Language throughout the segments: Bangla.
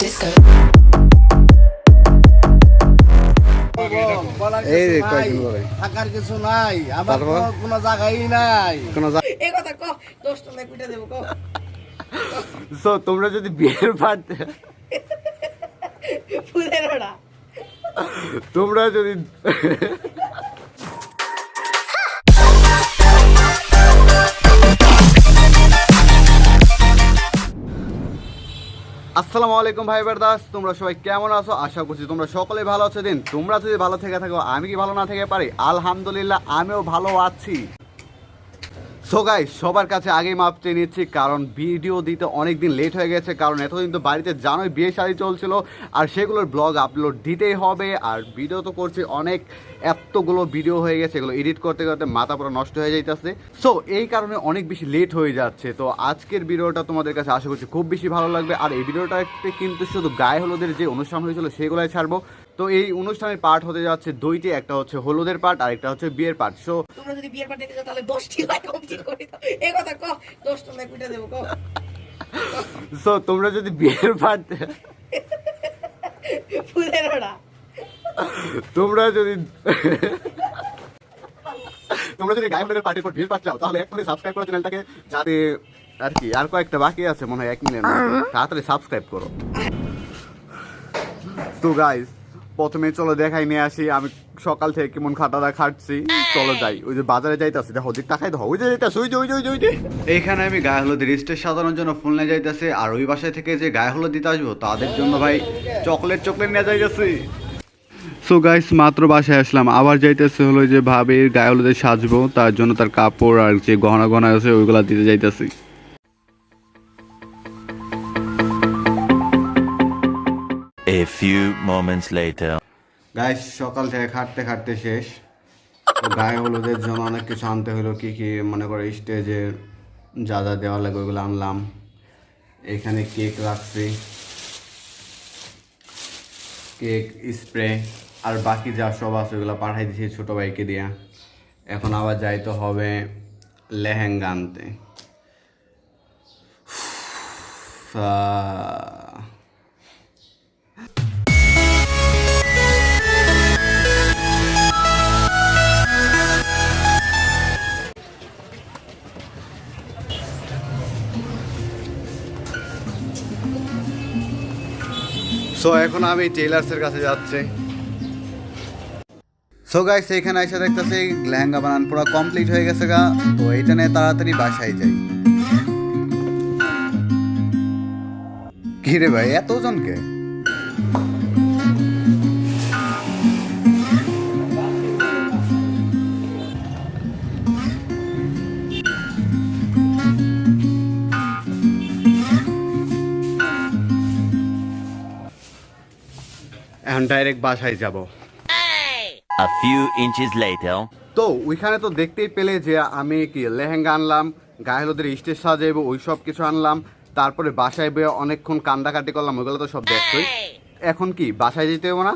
disco. এই কিছু নাই, কয়দিন পরে। থাকার কিছু নাই আমার কোনো- জায়গাই নাই কোনো এই কথা ক দশ টাকা কুইটা দেবো ক সো তোমরা যদি বিয়ের পার্ট তোমরা যদি আসসালামু আলাইকুম ভাই দাস তোমরা সবাই কেমন আছো? আশা করছি তোমরা সকলে ভালো আছো। দিন, তোমরা যদি ভালো থেকে থাকো, আমি কি ভালো না থেকে পারি? আলহামদুলিল্লাহ, আমিও ভালো আছি। সো গাই সবার কাছে আগেই মাপ চেয়ে নিচ্ছি, কারণ ভিডিও দিতে অনেক দিন লেট হয়ে গেছে, কারণ এতদিন তো বাড়িতে জানোই বিয়ে শাড়ি চলছিল, আর সেগুলোর ব্লগ আপলোড দিতেই হবে, আর ভিডিও তো করছি অনেক, এতগুলো ভিডিও হয়ে গেছে, এগুলো এডিট করতে করতে মাথা পুরো নষ্ট হয়ে যাইতেছে। সো এই কারণে অনেক বেশি লেট হয়ে যাচ্ছে, তো আজকের ভিডিওটা তোমাদের কাছে আশা করছি খুব বেশি ভালো লাগবে, আর এই ভিডিওটাতে কিন্তু শুধু গায়ে হলুদের যে অনুষ্ঠান হয়েছিল, সেগুলোই ছাড়বো। তো এই অনুষ্ঠানের পার্ট হতে যাচ্ছে দুইটি একটা হচ্ছে হলুদের পার্ট আর একটা হচ্ছে বিয়ের পার্ট। সো তোমরা যদি বিয়ের পার্টি যাও তাহলে দশটি লাইক কমপ্লিট করে দাও। এই কথা ক দশ টাকা কুইটা দেবো ক সো তোমরা যদি বিয়ের পার্ট ফুলের ওরা তোমরা যদি তোমরা যদি হলুদের পার্টির পর ভিড় পাচ্ছ তাহলে এক্ষুনি সাবস্ক্রাইব করো চ্যানেলটাকে যাতে আর কি আর কয়েকটা বাকি আছে মনে হয় এক মিনিট তাড়াতাড়ি সাবস্ক্রাইব করো। তো গাইস প্রথমে চলো দেখাই নিয়ে আসি। আমি সকাল থেকে কেমন খাটাটা খাটছি। চলো যাই। ওই যে বাজারে যাইতাছি। দেখো ওদিক তাকাই দেখো ওই যে যাইতাছে ওই যে ওই যে ওই যে ওই এইখানে আমি গায়ে হলুদ রিস্টের সাজানোর জন্য ফুল নিয়ে যাইতাছি। আর ওই বাসায় থেকে যে গায়ে হলুদ দিতে আসব তাদের জন্য ভাই চকলেট চকলেট নিয়ে যাইতাছি। সো গাইস মাত্র বাসায় আসলাম। আবার যাইতেছে হলো যে ভাবির গায়ে হলুদে সাজবো তার জন্য তার কাপড় আর যে গহনা গহনা আছে ওইগুলা দিতে যাইতেছি। A few moments later. Guys সকাল থেকে খাটতে খাটতে শেষ। গায়ে হলুদের জন্য অনেক কিছু আনতে হলো, কি কি মনে করে, স্টেজে যা যা দেওয়া লাগে ওইগুলো আনলাম। এখানে কেক রাখছি। কেক, স্প্রে, আর বাকি যা সব আছে ওগুলো পাঠাই দিয়েছি ছোটো ভাইকে দিয়া। এখন আবার যাইতে হবে লেহেঙ্গা আনতে। সো এখন আমি টেইলার্সের কাছে যাচ্ছি। সো গাইস এখানে এসে দেখতেছি, লেহেঙ্গা বানান পুরো কমপ্লিট হয়ে গেছে গা। তো এইটা নিয়ে তাড়াতাড়ি বাসায় যাই। কি রে ভাই, এতজনকে? এখন ডাইরেক্ট বাসায় যাব। A few inches later. তো ওইখানে তো দেখতেই পেলে যে আমি কি লেহেঙ্গা আনলাম গায়ে হলুদের স্টেজ সাজাইব ওই সব কিছু আনলাম তারপরে বাসায় বেয়ে অনেকক্ষণ কান্দাকাটি করলাম ওইগুলো তো সব দেখছোই। এখন কি বাসায় যেতে হবে না?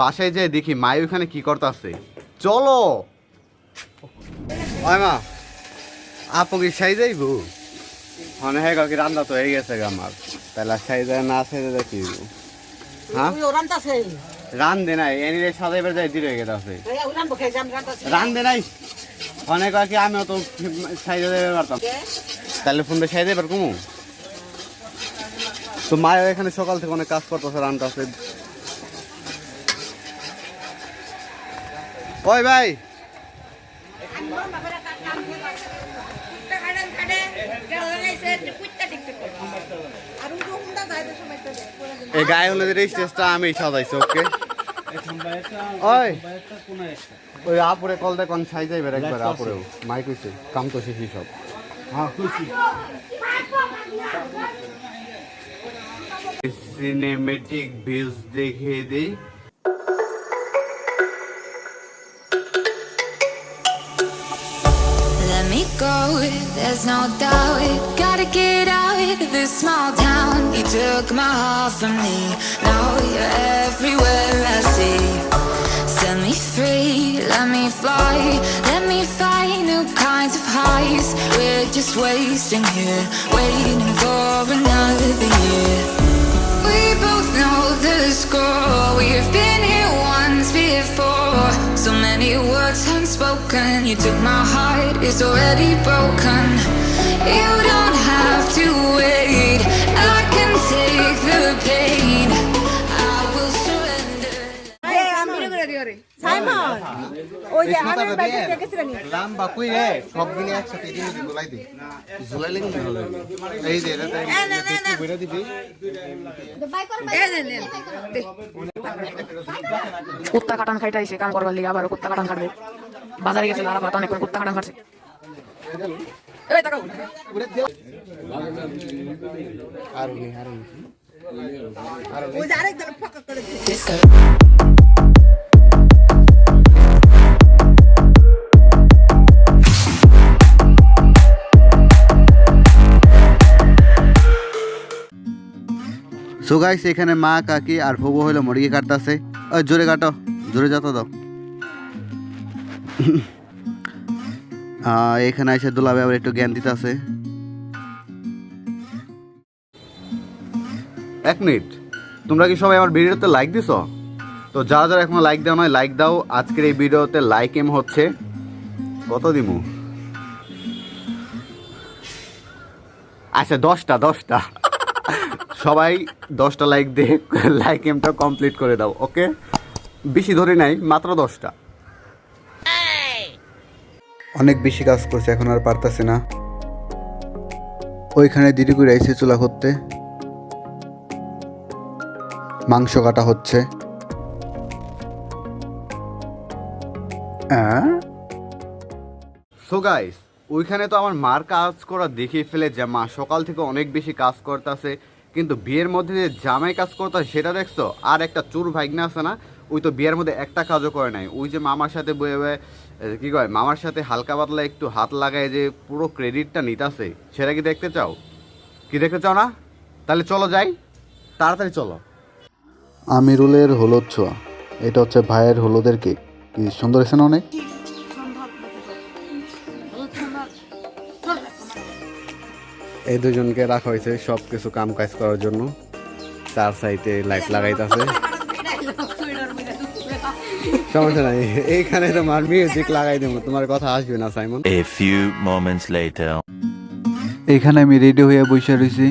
বাসায় যেয়ে দেখি মাই ওইখানে কি করতেছে। চলো! মা আপু কি সাই যাইব? মানে হ্যাঁ কি রান্না তো হয়ে গেছে আমার। তাহলে সাই যায় না সাই যায় কি? হ্যাঁ? রান্ধে নাই এনি যাই দিলে রান্ধে নাই? অনেক আর কি আমিও তো সাইজে দেবে পারতাম তাহলে ফোন দিয়ে সাইজে এবার কমু। তো মায়ের এখানে সকাল থেকে অনেক কাজ করতেছে রান্নাতে ওই ভাই। এই গায়ে হলে স্টেজটা আমি সাজাইছি ওকে ওই ওই আপুরে কল দে কোন সাইজ যাইবে একবার আপুরেও। মাইক হইছে, কাম তো শেষই সব। সিনেমেটিক ভিউজ দেখিয়ে দিই। me go. There's no doubt. Gotta get out of this small town. You took my heart from me. Now you're everywhere I see. Set me free. Let me fly. Let me find new kinds of highs. We're just wasting here, waiting for another year. We both know the score. We've been here once before. So many words You took my heart, it's already broken. You don't have to wait. I can take the pain. I will surrender. Simon ওই যে আমের বাইকে দেখেছিলেন লাম্বা কুই রে সব দিনে একসাথে দিনে ঝুলাই দি ভালো লাগবে এই যে এটা একটু বইরা দিবি। কুত্তা কাটান খাইতে আইছে কাম করবার লিগে আবার কুত্তা কাটান খাটবে। বাজারে গেছিল আর আবার অনেক কুত্তা কাটান খাটছে এই তাকাও। আর আর ফাঁকা করে গাইস এখানে মা, কাকি আর ফুবু হইল মুরগি কাটতাছে। জোরে কাটো, জোরে যত দাও। এখানে এসে দুলাবে আবার একটু জ্ঞান দিতেছে। এক মিনিট। তোমরা কি সবাই আমার ভিডিওতে লাইক দিছো? তো যারা যারা এখনও লাইক দাও নয় লাইক দাও। আজকের এই ভিডিওতে লাইক এম হচ্ছে কত দিমু? আচ্ছা দশটা দশটা। সবাই দশটা লাইক দিয়ে লাইক এমটা কমপ্লিট করে দাও ওকে বেশি ধরে নাই, মাত্র দশটা। অনেক বেশি কাজ করছে, এখন আর পারতাছে না। ওইখানে দিদি করে আইসে চুলা করতে মাংস কাটা হচ্ছে। সো গাইস ওইখানে তো আমার মার কাজ করা দেখিয়ে ফেলে যে মা সকাল থেকে অনেক বেশি কাজ করতেছে, কিন্তু বিয়ের মধ্যে যে জামাই কাজ করতেছে সেটা দেখছ? আর একটা চুর ভাইগনা আছে না, ওই তো বিয়ের মধ্যে একটা কাজও করে নাই। ওই যে মামার সাথে বয়ে বয়ে কি কয় মামার সাথে হালকা পাতলা একটু হাত লাগায় যে পুরো ক্রেডিটটা নিতাছে সেটা কি দেখতে চাও? কি দেখতে চাও না? তাহলে চলো যাই তাড়াতাড়ি চলো। আমিরুলের হলুদ ছোঁয়া এটা হচ্ছে ভাইয়ের হলুদের কেক। কি সুন্দর হয়েছে না অনেক? এই দুজনকে রাখা হয়েছে সব কিছু কাম কাজ করার জন্য। তার সাইডে লাইট লাগাইতেছে। সমস্যা নাই। এইখানে তোমার মিউজিক লাগাই দেবো। তোমার কথা আসবে না Simon. A few moments later. এখানে আমি রেডি হয়ে বসে রয়েছি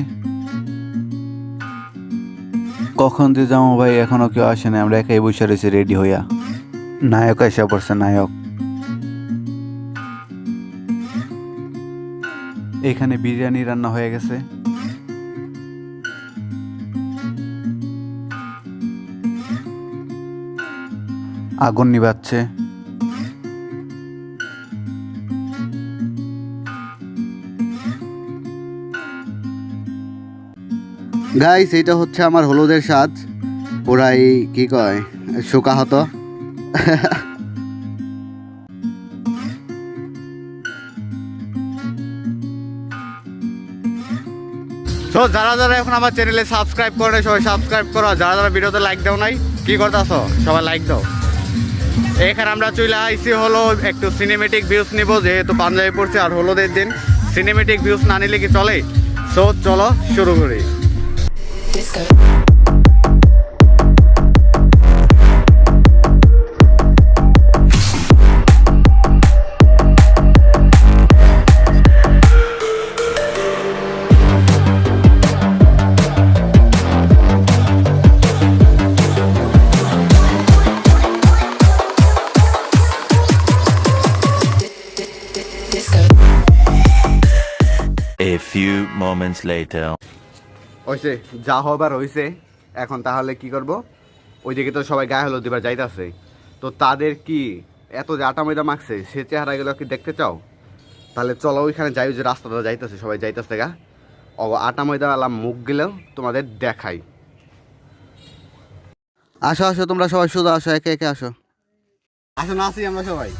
কখন যে যাব ভাই এখনও কেউ আসে না আমরা একাই বসে রয়েছি রেডি হইয়া। নায়ক এসে পড়ছে নায়ক। এখানে বিরিয়ানি রান্না হয়ে গেছে। আগুন নিবাচ্ছে গাইস এটা হচ্ছে আমার হলুদের স্বাদ। পুরাই কি কয়? শোকাহত। তো যারা যারা এখন আমার চ্যানেলে সাবস্ক্রাইব করে সবাই সাবস্ক্রাইব করো। যারা যারা ভিডিওতে লাইক দাও নাই, কি করতেছো? সবাই লাইক দাও। এখানে আমরা চলে আইসি হলো একটু সিনেমেটিক ভিউজ নিব, যেহেতু পাঞ্জাবি পড়ছে আর হলুদের দিন। সিনেমেটিক ভিউজ না নিলে কি চলে? সো চলো শুরু করি। Moments later. হয়েছে যা হবার হয়েছে এখন তাহলে কি করব? ওইদিকে তো সবাই গায়ে হলুদ দিবার যাইতাছে। তো তাদের কি এত যে আটা ময়দা মাখছে সে চেহারাগুলো কি দেখতে চাও? তাহলে চলো ওইখানে যাই যে রাস্তাটা যাইতেছে সবাই যাইতেছে গা। ও আটা ময়দা আলাম মুখ গেলেও তোমাদের দেখাই। আসো আসো তোমরা সবাই শুধু আসো একে একে আসো। আসো না আসি আমরা সবাই।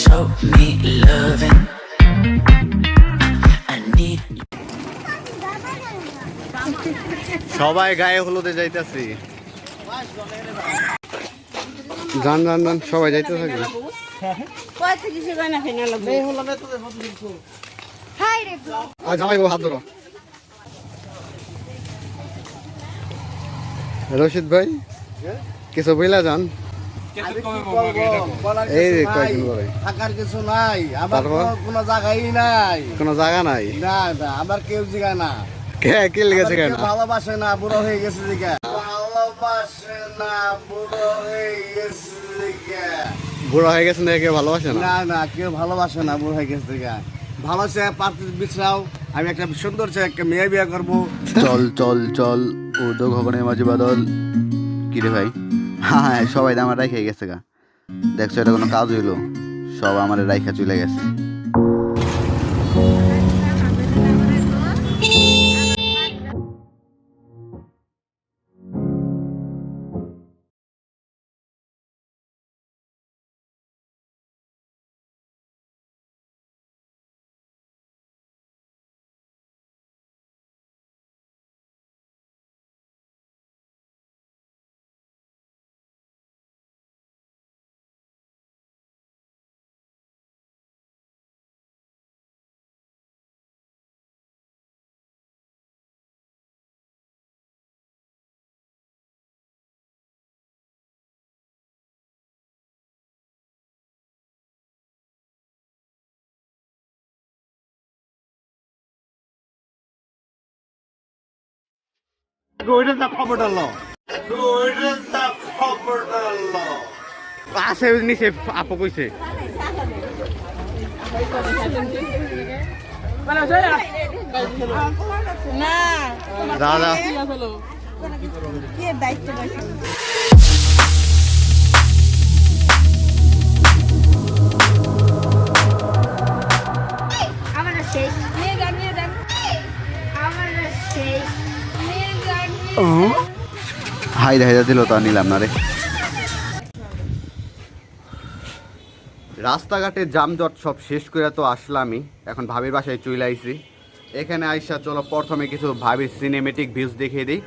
Show me loving. সবাই গায়ে হলুদে যাইতেছি। জান জান জান সবাই যাইতে থাকি রশিদ ভাই কিছু বইলা যান। এই কিছু নাই। কয়েকদিন পরে। থাকার কিছু নাই। আমার কোনো জায়গাই নাই। কোনো জায়গা নাই? না না আমার কেউ জিগা না। কে কে লেগেছে কেন? ভালোবাসে না বুড়ো হয়ে গেছে জিগা ভালোবাসে না বুড়ো হয়ে গেছে জিগা বুড়ো হয়ে গেছে না কেউ ভালোবাসে না? না না কেউ ভালোবাসে না বুড়ো হয়ে গেছে জিগা ভালো সে পাত্র বিছরাও আমি একটা সুন্দর সে একটা মেয়ে বিয়ে করব। চল চল চল উর্দু খবরের মাঝে বাদল। কি রে ভাই? হ্যাঁ সবাই তো আমার রাইখে গেছে গা। দেখছ এটা কোনো কাজ হইল? সব আমার রাইখা চলে গেছে। আছে নিচে আপু কইছে। না। দাদা। কে দায়িত্ব আমার শেষ। গান হাই হাইদা দিল তো নিলাম না রে। রাস্তাঘাটে জামজট সব শেষ করে তো আসলামই, এখন ভাবির বাসায় চলে আইছি। এখানে আইসা চলো, প্রথমে কিছু ভাবির সিনেমেটিক ভিউজ দেখিয়ে দিই।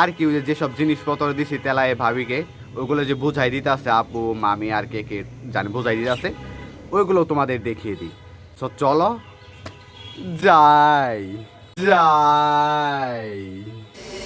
আর কি, ওই যেসব জিনিসপত্র দিছি তেলায় ভাবিকে, ওগুলো যে বুঝাই দিতে আছে, আপু, মামি আর কে কে জানি, বুঝাই দিতে আছে, ওইগুলো তোমাদের দেখিয়ে দিই। সো চলো, যাই যাই।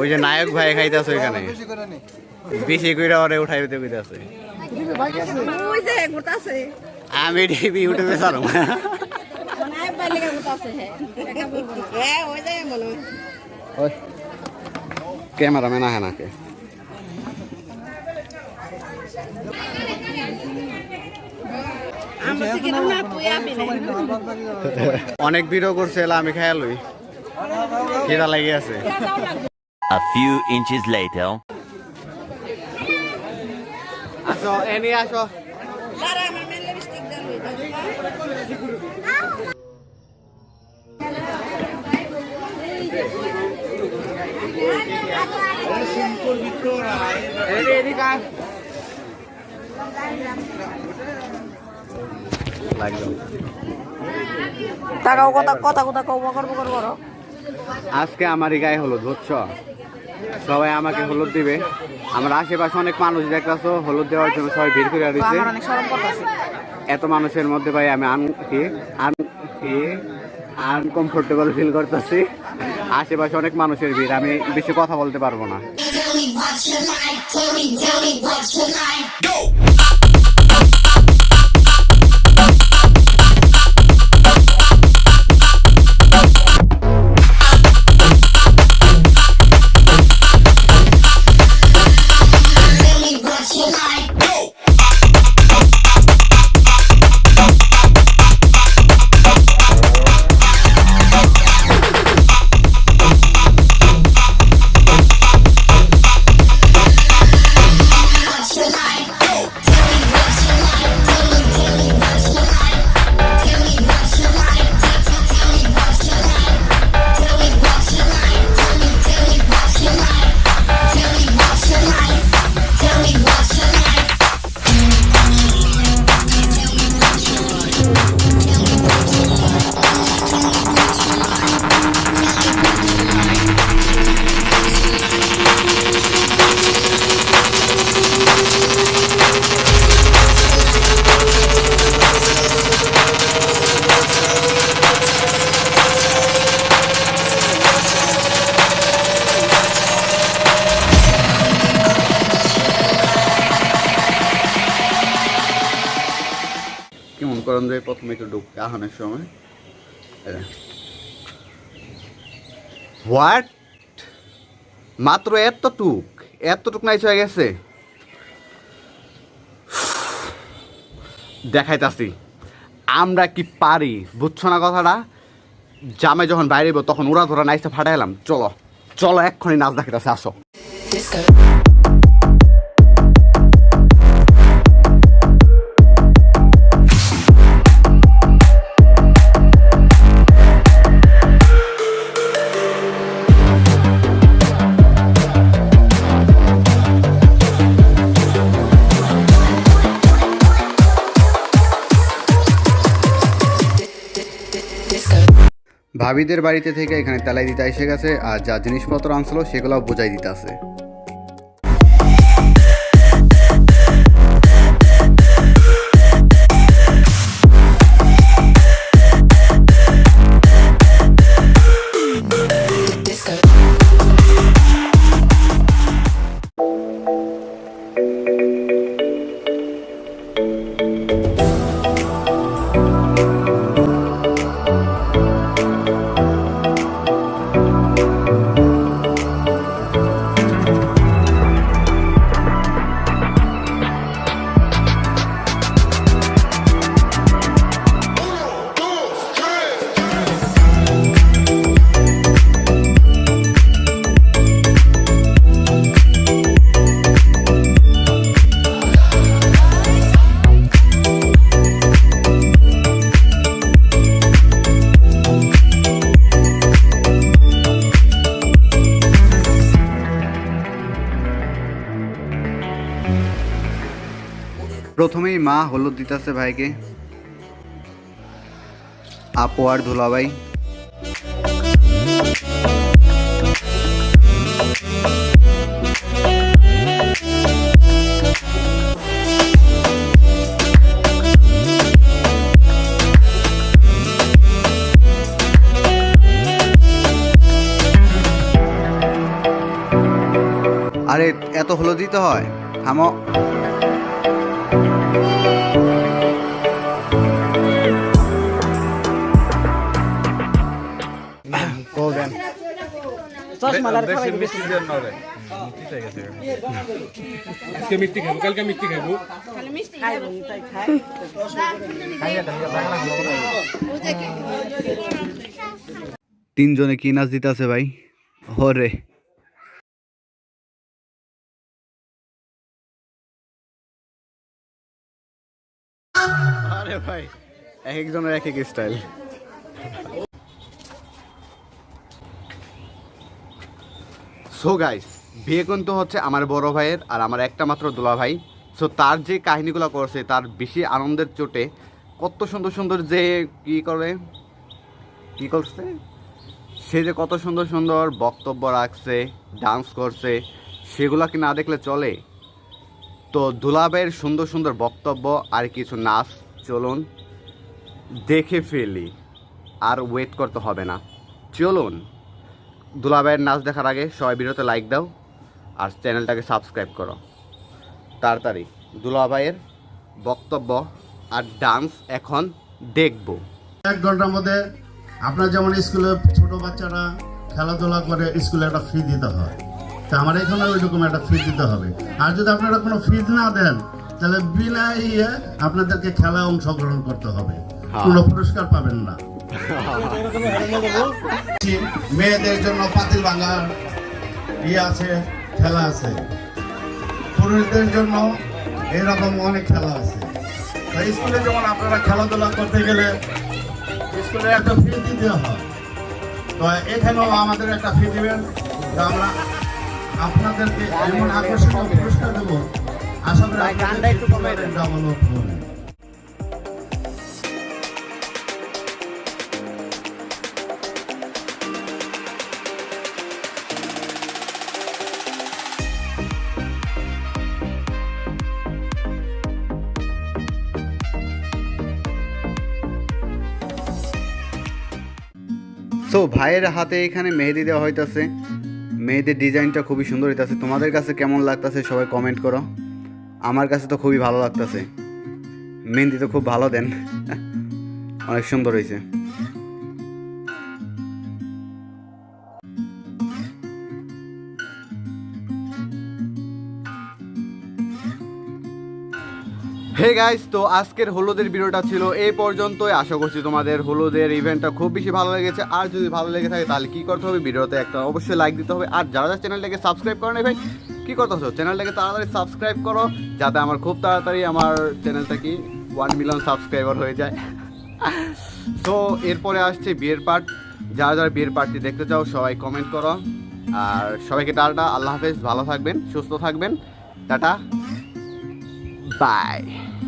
ওই যে নায়ক ভাই খাইতেছে ওইখানে। বেশি কইরা ওরে উঠাই দিতে কইতাছে। ওই যে ঘুরতাছে আমি টিভি ইউটিউবে ছাড়ো। মানে হ্যাঁ। হ্যাঁ ক্যামেরাম্যান আহে নাকে? অনেক ভিডিও করছে এলা আমি খেয়াল হই খিদা লেগে আছে? A few inches later. আসো এনি আসো। তাকাও কথা কথা কথা কও বকর বকর করো আজকে আমারই গায়ে হলুদ বুঝছ? সবাই আমাকে হলুদ দিবে। আমার আশেপাশে অনেক মানুষ দেখতেছো হলুদ দেওয়ার জন্য সবাই ভিড় করে দিচ্ছে আমার অনেক শরম করতেছে। এত মানুষের মধ্যে ভাই আমি আন কি আন কি আনকমফোর্টেবল ফিল করতেছি। আশেপাশে অনেক মানুষের ভিড় আমি বেশি কথা বলতে পারব না। করেন যে প্রথমে একটু ঢুকতে আহানের সময়। হোয়াট মাত্র এতটুক? এতটুক হয়ে গেছে? দেখাইতাছি। আমরা কি পারি? বুঝছ না কথাটা? জামে যখন বাইরে তখন ওরা ধরা নাইসে ফাটাইলাম। চলো চলো এক্ষুনি নাচ দেখাইতেছে, আসো। ভাবিদের বাড়িতে থেকে এখানে তেলাই দিতে এসে গেছে, আর যা জিনিসপত্র আনছিল সেগুলো বোঝাই দিতে আছে। প্রথমেই মা হলুদ দিতেছে ভাইকে। আপু আর ধুলাভাই আরে এত হলুদ দিতে হয়? থামো। তিনজনে কি নাচ দিতেছে ভাই? হরে। আরে ভাই এক একজনের এক এক স্টাইল সো গাইস বিয়ে কিন্তু হচ্ছে আমার বড় ভাইয়ের আর আমার একটা মাত্র দোলা ভাই। সো তার যে কাহিনীগুলো করছে, তার বেশি আনন্দের চোটে কত সুন্দর সুন্দর যে কি করে কি করছে? সে যে কত সুন্দর সুন্দর বক্তব্য রাখছে ডান্স করছে, সেগুলো কি না দেখলে চলে? তো দুলাবের সুন্দর সুন্দর বক্তব্য আর কিছু নাচ, চলুন দেখে ফেলি। আর ওয়েট করতে হবে না। চলুন। দুলাভাইয়ের নাচ দেখার আগে সবাই ভিডিওতে লাইক দাও আর চ্যানেলটাকে সাবস্ক্রাইব করো। তাড়াতাড়ি দুলাভাইয়ের বক্তব্য আর ডান্স এখন দেখব। এক ঘণ্টার মধ্যে আপনার যেমন স্কুলে ছোট বাচ্চারা খেলাধুলা করে স্কুলে একটা ফি দিতে হয় তা আমার এখানে ওই রকম একটা ফি দিতে হবে। আর যদি আপনারা কোনো ফি না দেন তাহলে বিনা ইয়ে আপনাদেরকে খেলা অংশগ্রহণ করতে হবে। কোনো পুরস্কার পাবেন না। মেয়েদের জন্য পাতিল ভাঙা ইয়ে আছে খেলা আছে। পুরুষদের জন্য এরকম অনেক খেলা আছে। স্কুলে যেমন আপনারা খেলাধুলা করতে গেলে স্কুলে একটা ফি দিতে হয়। তো এখানেও আমাদের একটা ফি দিবেন। আমরা আপনাদেরকে এমন আকর্ষণীয় পুরস্কার দেবো। আশা করি আপনাদের সো ভাইয়ের হাতে এখানে মেহেদি দেওয়া হইতাছে। মেহেদির ডিজাইনটা খুবই সুন্দর হইতাছে। তোমাদের কাছে কেমন লাগতাছে সবাই কমেন্ট করো। আমার কাছে তো খুবই ভালো লাগতাছে। মেহেন্দি তো খুব ভালো দেন। অনেক সুন্দর হয়েছে হে গাইস তো আজকের হলুদের ভিডিওটা ছিল এই পর্যন্তই। আশা করছি তোমাদের হলুদের ইভেন্টটা খুব বেশি ভালো লেগেছে। আর যদি ভালো লেগে থাকে, তাহলে কি করতে হবে? ভিডিওতে একটা অবশ্যই লাইক দিতে হবে। আর যারা যারা চ্যানেলটাকে সাবস্ক্রাইব করে নেবে কি করতে হচ্ছে চ্যানেলটাকে তাড়াতাড়ি সাবস্ক্রাইব করো, যাতে আমার খুব তাড়াতাড়ি আমার চ্যানেলটা কি ওয়ান মিলিয়ন সাবস্ক্রাইবার হয়ে যায়। তো এরপরে আসছে বিয়ের পার্ট যারা যারা বিয়ের পার্টটি দেখতে চাও, সবাই কমেন্ট করো। আর সবাইকে টাটা, আল্লাহ হাফেজ, ভালো থাকবেন, সুস্থ থাকবেন। টাটা। Bye.